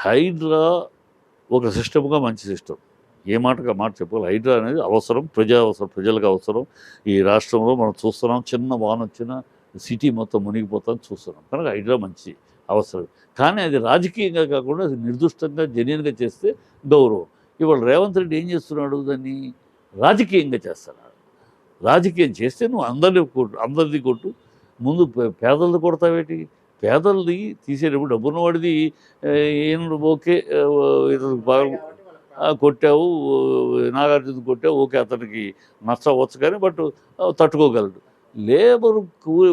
హైడ్రా ఒక సిస్టమ్గా మంచి సిస్టమ్. ఏ మాటగా మాట చెప్పాలి హైడ్రా అనేది అవసరం ప్రజా అవసరం ప్రజలకు అవసరం. ఈ రాష్ట్రంలో మనం చూస్తున్నాం చిన్న వాన వచ్చిన సిటీ మొత్తం మునిగిపోతాం చూస్తున్నాం. కనుక హైడ్రా మంచి అవసరం. కానీ అది రాజకీయంగా కాకుండా అది నిర్దుష్టంగా జెన్యున్గా చేస్తే గౌరవం. ఇవాళ రేవంత్ రెడ్డి ఏం చేస్తున్నాడు? దాన్ని రాజకీయంగా చేస్తున్నాడు రాజకీయం చేస్తే నువ్వు అందరిని కొట్టు అందరిది కొట్టు. ముందు పే- పేదలది కొడతావేటి? పేదలది తీసేటప్పుడు డబ్బున్న వాడిది ఆ, ఏం ఓకే ఆ, ఇతనికి బాగా కొట్టావు నాగార్జున కొట్టావు ఓకే అతనికి నచ్చవచ్చు కానీ బట్ తట్టుకోగలడు లేబర్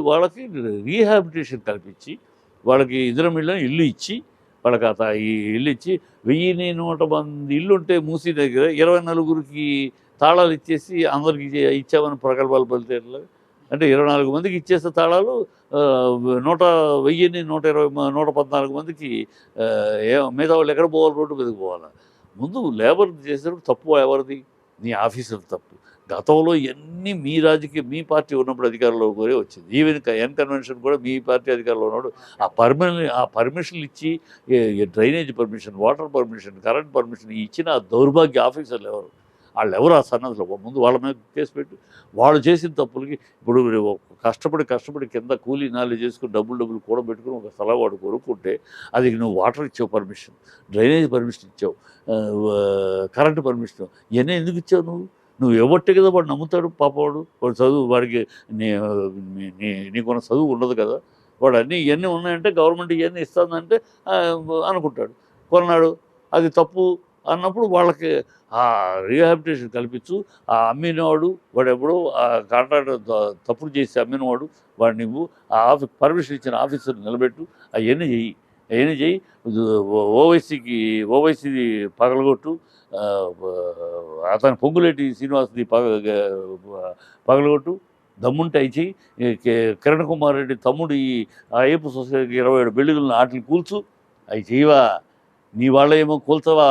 వాళ్ళకి రీహాబిటేషన్ కల్పించి వాళ్ళకి ఇద్దరు ఇల్లు ఇచ్చి వాళ్ళకి అత ఈ ఇల్లు ఇచ్చి వెయ్యిని నూట మంది ఇల్లు ఉంటే మూసి దగ్గర ఇరవై నలుగురికి తాళాలు ఇచ్చేసి అందరికి ఇచ్చే- ఇచ్చామని ప్రగల్భాలు పలితే ఎట్లా? అంటే ఇరవై నాలుగు మందికి ఇచ్చేసే తాళాలు నూట వెయ్యిని నూట ఇరవై నూట పద్నాలుగు మందికి ఏ మిగతా వాళ్ళు ఎక్కడ పోవాలి రోడ్డు మీదకి పోవాలి? ముందు లేబర్ చేసేటప్పుడు తప్పు ఎవరిది? నీ ఆఫీసర్ తప్పు. గతంలో ఎన్ని మీ రాజకీయ మీ పార్టీ ఉన్నప్పుడు అధికారంలో కూడా వచ్చింది. ఈవెన్ ఎన్ కన్వెన్షన్ కూడా మీ పార్టీ అధికారంలో ఉన్నాడు ఆ పర్మిషన్ ఆ పర్మిషన్లు ఇచ్చి drainage permission water permission current permission ఇచ్చిన ఆ దౌర్భాగ్య ఆఫీసర్లు ఎవరు? వాళ్ళు ఎవరు ఆ సన్నద్ధులు ముందు వాళ్ళ మీద కేసు పెట్టి వాళ్ళు చేసిన తప్పులకి ఇప్పుడు కష్టపడి కష్టపడి కింద కూలీ నాలి చేసుకుని డబ్బులు డబ్బులు కూడబెట్టుకుని ఒక స్థలం వాడు కొనుక్కుంటే అది నువ్వు వాటర్ ఇచ్చావు పర్మిషన్ డ్రైనేజ్ పర్మిషన్ ఇచ్చావు కరెంటు పర్మిషన్ ఇవన్నీ ఎందుకు ఇచ్చావు నువ్వు? నువ్వు ఎవట్టే కదా వాడు నమ్ముతాడు పాపవాడు వాడు? చదువు వాడికి నీ నీ- నీ నీకున్న చదువు ఉండదు కదా? వాడు అన్నీ ఇవన్నీ ఉన్నాయంటే గవర్నమెంట్ ఇవన్నీ ఇస్తుందంటే అనుకుంటాడు. కొన్నాడు అది తప్పు అన్నప్పుడు వాళ్ళకి ఆ రీహాబిటేషన్ కల్పించు ఆ అమ్మినవాడు వాడు ఎప్పుడో ఆ కాంట్రాక్టర్ తప్పుడు చేసి అమ్మినవాడు వాడు నువ్వు ఆ ఆఫీ పర్మిషన్ ఇచ్చిన ఆఫీసర్ నిలబెట్టు అవన్నీ చెయ్యి అవన్నీ చెయ్యి ఓవైసీకి ఓవైసీది పగలగొట్టు అతని పొంగులేటి శ్రీనివాస్ది పగ పగలగొట్టు దమ్ముంటే అయి చెయ్యి కిరణ్ కుమార్ రెడ్డి తమ్ముడు ఈ అయ్యప్ప సొసైటీకి ఇరవై ఏడు బిల్డింగులను వాటిని కూల్చు అవి చేయవా నీ వాళ్ళ ఏమో కూల్చవా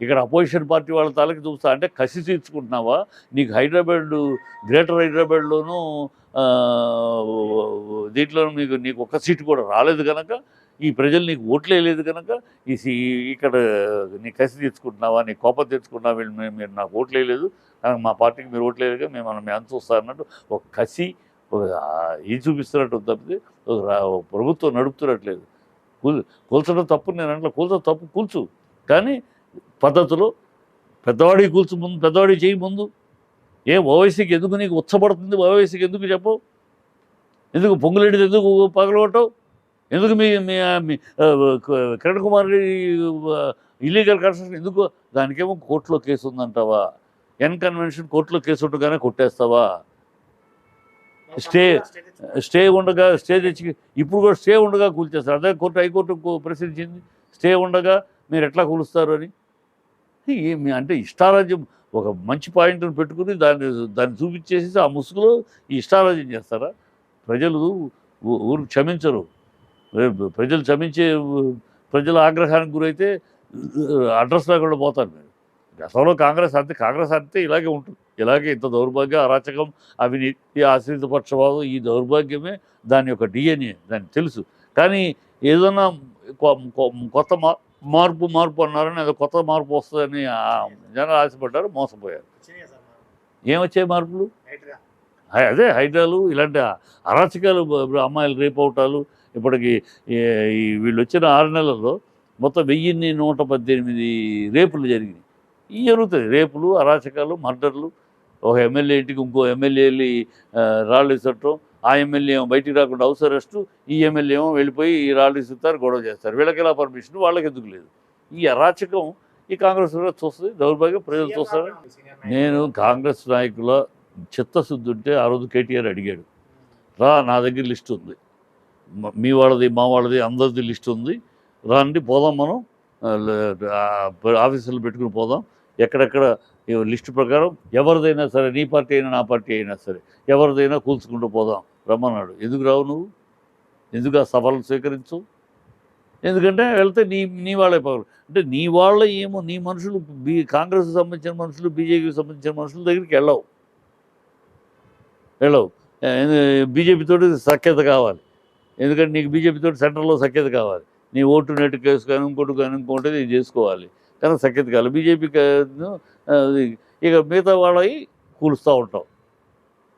ఇక్కడ అపోజిషన్ పార్టీ వాళ్ళ తలకి చూస్తా అంటే కసి తీర్చుకుంటున్నావా నీకు హైదరాబాద్ గ్రేటర్ హైదరాబాద్లోనూ దీంట్లోనూ దీంట్లో నీకు నీకు ఒక్క సీటు కూడా రాలేదు కనుక ఈ ప్రజలు నీకు ఓట్లు వేయలేదు కనుక ఈ సీ ఇక్కడ నీ కసి తెచ్చుకుంటున్నావా నీ కోపం తెచ్చుకుంటున్నావా వీళ్ళు మేము మీరు నాకు ఓట్లు వేయలేదు కానీ మా పార్టీకి మీరు ఓట్లు వేయలేదు మేము మనం మేము చూస్తా అన్నట్టు ఒక కసి ఒక ఇది చూపిస్తున్నట్టు తప్పితే ప్రభుత్వం నడుపుతున్నట్లేదు కూల్ కూల్చడం తప్పు నేను అంటే కూల్చడం తప్పు కూల్చు. కానీ పద్ధతిలో పెద్దవాడికి కూల్చు ముందు పెద్దవాడికి చేయి ముందు. ఏ ఓవైసీకి ఎందుకు నీకు ఉచ్చబడుతుంది? ఓవైసీకి ఎందుకు చెప్పవు ఎందుకు పొంగులేడిది ఎందుకు పగలగొట్టవు? ఎందుకు మీ మీ కిరణ్ కుమార్ రెడ్డి ఇల్లీగల్ కన్స్ట్రక్షన్ ఎందుకు? దానికేమో కోర్టులో కేసు ఉందంటావా? ఎన్ కన్వెన్షన్ కోర్టులో కేసు ఉండగానే కొట్టేస్తావా? స్టే స్టే ఉండగా స్టే తెచ్చి ఇప్పుడు కూడా స్టే ఉండగా కూల్చేస్తారు. అదే కోర్టు హైకోర్టు ప్రశ్నించింది. స్టే ఉండగా మీరు ఎట్లా కూలుస్తారు అని. ఏమి అంటే ఇష్టారాజ్యం ఒక మంచి పాయింట్ని పెట్టుకుని దాన్ని దాన్ని చూపించేసి ఆ ముసుగులో ఈ ఇష్టారాజ్యం చేస్తారా? ప్రజలు ఊరు క్షమించరు. ప్రజలు క్షమించే ప్రజల ఆగ్రహానికి గురైతే అడ్రస్ లేకుండా పోతారు మీరు. గతంలో కాంగ్రెస్ అంతే కాంగ్రెస్ అంతే ఇలాగే ఉంటుంది. ఇలాగే ఇంత దౌర్భాగ్య అరాచకం అవినీతి ఆశ్రిత పక్షవాదం ఈ దౌర్భాగ్యమే దాని యొక్క డిఎన్ఏ దానికి తెలుసు. కానీ ఏదైనా కొ- కొ- కొత్త మా మార్పు మార్పు అన్నారని అది కొత్త మార్పు వస్తుందని జనాలు ఆశపడ్డారు మోసపోయారు. ఏమొచ్చాయి మార్పులు? అదే హైడ్రాలు ఇలాంటి అరాచకాలు అమ్మాయిలు రేపు అవటాలు ఇప్పటికి ఈ- వీళ్ళు వచ్చిన ఆరు నెలల్లో మొత్తం వెయ్యిన్ని నూట పద్దెనిమిది రేపులు జరిగినాయి. ఇవి జరుగుతుంది రేపులు అరాచకాలు మర్డర్లు. ఒక ఎమ్మెల్యే ఇంటికి ఇంకో ఎమ్మెల్యే వెళ్ళి ఆ, రాళ్ళు ఇసట్టడం ఆ ఎమ్మెల్యే ఏమో బయటికి రాకుండా హౌస్ అరెస్టు ఈ ఎమ్మెల్యే ఏమో వెళ్ళిపోయి ఈ రాళ్ళు ఇస్తారు గొడవ చేస్తారు. వీళ్ళకి ఎలా పర్మిషన్? వాళ్ళకి ఎందుకు లేదు? ఈ అరాచకం ఈ కాంగ్రెస్ కూడా చూస్తుంది దౌర్భాగ్యం ప్రజలు చూస్తారు? నేను కాంగ్రెస్ నాయకుల చిత్తశుద్ధి ఉంటే ఆ రోజు కేటీఆర్ అడిగాడు రా నా దగ్గర లిస్ట్ ఉంది. మీ వాళ్ళది మా వాళ్ళది అందరిది లిస్ట్ ఉంది. రాండి పోదాం మనం. ఆఫీసులు పెట్టుకుని పోదాం. ఎక్కడెక్కడ లిస్టు ప్రకారం ఎవరిదైనా సరే నీ పార్టీ అయినా నా పార్టీ అయినా సరే ఎవరిదైనా కూల్చుకుంటూ పోదాం. రమ్మన్నాడు. ఎందుకు రావు నువ్వు? ఎందుకు ఆ సభలను స్వీకరించు? ఎందుకంటే వెళ్తే నీ నీ వాళ్ళే పగలు అంటే నీ వాళ్ళ ఏమో నీ మనుషులు బీ కాంగ్రెస్కి సంబంధించిన మనుషులు బీజేపీకి సంబంధించిన మనుషుల దగ్గరికి వెళ్ళవు. వెళ్ళవు. బీజేపీ తోటి సఖ్యత కావాలి. ఎందుకంటే నీకు బీజేపీతో తోటి సెంటర్లో సఖ్యత కావాలి. నీ ఓటు నెట్ కేసు కానీ ఇంకోటి కానీ ఇంకోటి చేసుకోవాలి. కానీ సఖ్యత కావాలి. బీజేపీ ఇక మిగతా వాళ్ళవి కూలుస్తూ ఉంటాం.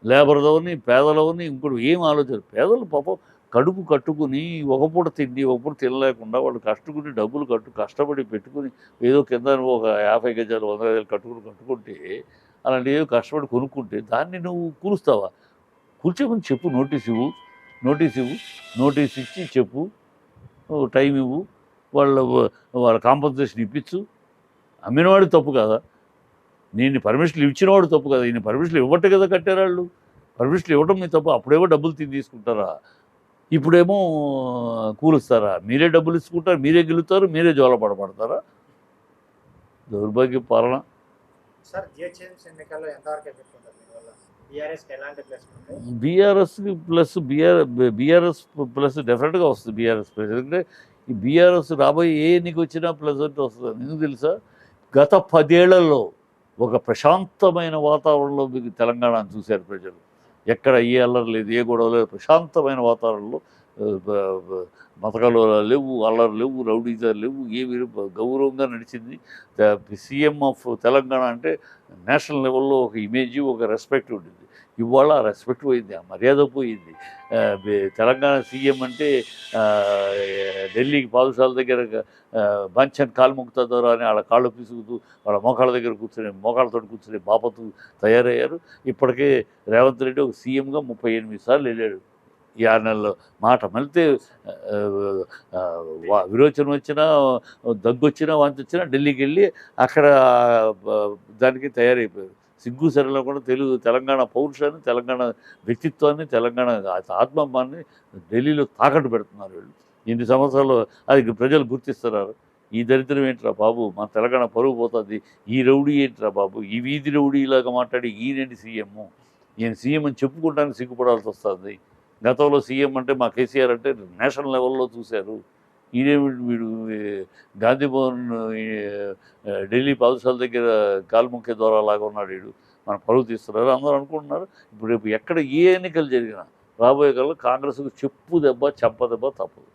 లేబర్లోని పేదలోని ఇంకోటి ఏం ఆలోచన పేదలు పాపం కడుపు కట్టుకుని ఒక పూట తిండి ఒక పూట తినలేకుండా వాళ్ళు కట్టుకుని డబ్బులు కట్టు కష్టపడి పెట్టుకుని ఏదో కింద ఒక యాభై గజాలు వంద గజాలు కట్టుకుని కట్టుకుంటే అలాంటి ఏదో కష్టపడి కొనుక్కుంటే దాన్ని నువ్వు కూలుస్తావా? కూర్చోమని చెప్పు నోటీస్ ఇవ్వు నోటీస్ ఇవ్వు నోటీస్ ఇచ్చి చెప్పు టైం ఇవ్వు వాళ్ళ వాళ్ళ కాంపన్సేషన్ ఇప్పించు అమ్మినవాడు తప్పు కదా? నేను పర్మిషన్లు ఇచ్చినవాడు తప్పు కదా. ఈయన పర్మిషన్లు ఇవ్వట్టు కదా కట్టారు వాళ్ళు పర్మిషన్లు ఇవ్వటం మీ తప్పు. అప్పుడేమో డబ్బులు తిని తీసుకుంటారా? ఇప్పుడేమో కూలుస్తారా? మీరే డబ్బులు ఇచ్చుకుంటారు? మీరే గెలుస్తారు మీరే జోలపడబడతారా దౌర్భాగ్య పాలన. బీఆర్ఎస్కి ప్లస్ బీఆర్ బీఆర్ఎస్ ప్లస్ డెఫినెట్గా వస్తుంది బీఆర్ఎస్ ప్లస్. ఎందుకంటే ఈ బీఆర్ఎస్ రాబోయే ఏ ఎన్నిక వచ్చినా ప్లస్ అంటే వస్తుంది. ఎందుకు తెలుసా? గత పదేళ్ళలో ఒక ప్రశాంతమైన వాతావరణంలో మీకు తెలంగాణను చూశారు ప్రజలు. ఎక్కడ ఏ అల్లరి లేదు ఏ గొడవ లేదు. ప్రశాంతమైన వాతావరణంలో మతకాలు లేవు అల్లరి లేవు రౌడీజాలు లేవు ఏమి గౌరవంగా నడిచింది. సీఎం ఆఫ్ తెలంగాణ అంటే నేషనల్ లెవెల్లో ఒక ఇమేజ్ ఒక రెస్పెక్ట్ ఉండింది ఇవాళ రెస్పెక్ట్ పోయింది ఆ మర్యాద పోయింది. తెలంగాణ సీఎం అంటే ఢిల్లీకి పాదశాల దగ్గర బంచన్ కాలు ముక్తాదారు అని వాళ్ళ కాళ్ళు పిసుకుతూ వాళ్ళ మోకాళ్ళ దగ్గర కూర్చొని మోకాళ్ళతో కూర్చొని బాపతు తయారయ్యారు. ఇప్పటికే రేవంత్ రెడ్డి ఒక సీఎంగా ముప్పై ఎనిమిది సార్లు వెళ్ళాడు. ఈ ఆరు నెలల్లో మాట మళ్ళీ విరోచనం వచ్చినా దగ్గు వచ్చినా వాంతి వచ్చినా ఢిల్లీకి వెళ్ళి అక్కడ దానికి తయారైపోయారు. సిగ్గు సరళ కూడా తెలుగు తెలంగాణ పౌరుషాన్ని తెలంగాణ వ్యక్తిత్వాన్ని తెలంగాణ ఆత్మమ్మాన్ని ఢిల్లీలో తాకట్టు పెడుతున్నారు వీళ్ళు. ఇన్ని సంవత్సరాలు అది ప్రజలు గుర్తిస్తున్నారు. ఈ దరిద్రం ఏంట్రా బాబు? మన తెలంగాణ పరువు పోతుంది. ఈ రౌడీ ఏంట్రా బాబు? ఈ వీధి రౌడీలాగా మాట్లాడి ఈయనండి సీఎం. ఈయన సీఎం అని చెప్పుకోవడానికి సిగ్గుపడాల్సి వస్తుంది. గతంలో సీఎం అంటే మా కేసీఆర్ అంటే నేషనల్ లెవెల్లో చూశారు. ఈయనేమిటి వీడు గాంధీ భవన్ ఢిల్లీ పాదశాల దగ్గర కాలుముఖ్య ద్వారా లాగా ఉన్నాడు వీడు. మన పరువు తీస్తున్నారు అందరూ అనుకుంటున్నారు. ఇప్పుడు రేపు ఎక్కడ ఏ ఎన్నికలు జరిగినా రాబోయే కాలంలో కాంగ్రెస్కు చెప్పు దెబ్బ చెంప దెబ్బ తప్పదు.